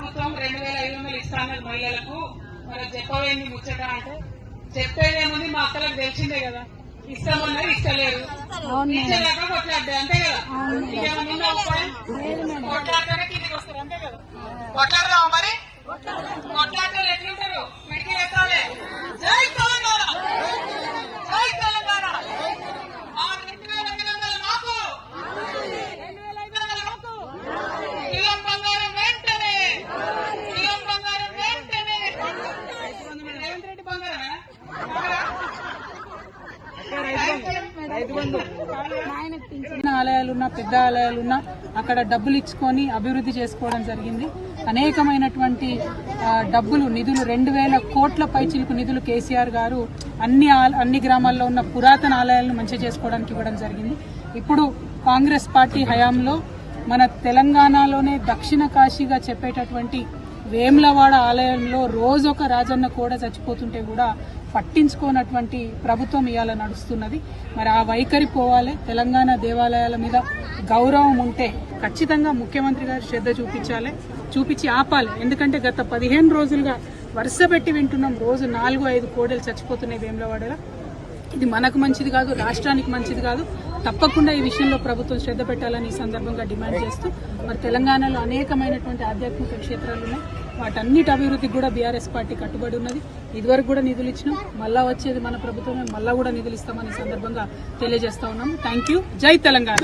ప్రభుత్వం రెండు వేల ఐదు వందలు ఇస్తానని మహిళలకు మరి చెప్పవేంది ముచ్చట అంటే చెప్పేదేముంది మా అక్కలకు తెలిసిందే కదా. ఇస్తామన్నారు ఇస్తలేరు కొట్లాడ్డా అంతే కదా. ఇంకేమన్నా ఉపాయం కొట్లాడతానే కిందికి వస్తారు అంతే కదా. కొట్లాడదామా మరి కొట్లాటలు ఎట్లుంటారు పిడికి ఎత్తాలి జై తెలంగాణ జై తెలంగాణ ఆ రెండు వేల ఐదు వందలు మాకు రెండు వేల ఐదు వందలు మాకు కిలో బంగారం వెంటనే కిలో బంగారం వెంటనే రేవంత్ రెడ్డి బంగారమేనా చిన్న ఆలయాలున్నా పెద్ద ఆలయాలున్నా అక్కడ డబ్బులు ఇచ్చుకొని అభివృద్ధి చేసుకోవడం జరిగింది. అనేకమైనటువంటి డబ్బులు నిధులు రెండు వేల కోట్ల పైచిలకు నిధులు కేసీఆర్ గారు అన్ని అన్ని గ్రామాల్లో ఉన్న పురాతన ఆలయాలను మంచిగా చేసుకోవడానికి ఇవ్వడం జరిగింది. ఇప్పుడు కాంగ్రెస్ పార్టీ హయాంలో మన తెలంగాణలోనే దక్షిణ కాశీగా చెప్పేటటువంటి వేములవాడ ఆలయంలో రోజు ఒక రాజన్న కూడా చచ్చిపోతుంటే కూడా పట్టించుకోనటువంటి ప్రభుత్వం ఇవాళ నడుస్తున్నది. మరి ఆ వైఖరి పోవాలి. తెలంగాణ దేవాలయాల మీద గౌరవం ఉంటే ఖచ్చితంగా ముఖ్యమంత్రి గారు శ్రద్ధ చూపించాలి. చూపించి ఆపాలి. ఎందుకంటే గత పదిహేను రోజులుగా వరుస పెట్టి వింటున్నాం. రోజు నాలుగు ఐదు కోడలు చచ్చిపోతున్నాయి వేములవాడలో. ఇది మనకు మంచిది కాదు రాష్ట్రానికి మంచిది కాదు. తప్పకుండా ఈ విషయంలో ప్రభుత్వం శ్రద్ధ పెట్టాలని ఈ సందర్భంగా డిమాండ్ చేస్తూ మరి తెలంగాణలో అనేకమైనటువంటి ఆధ్యాత్మిక క్షేత్రాలు ఉన్నాయి. వాటన్నిటి అభివృద్ధికి కూడా బీఆర్ఎస్ పార్టీ కట్టుబడి ఉన్నది. ఇదివరకు కూడా నిధులు ఇచ్చినాం. మళ్ళా వచ్చేది మన ప్రభుత్వమే. మళ్ళా కూడా నిధులు ఇస్తామని సందర్భంగా తెలియజేస్తా ఉన్నాము థ్యాంక్ యూ జై తెలంగాణ.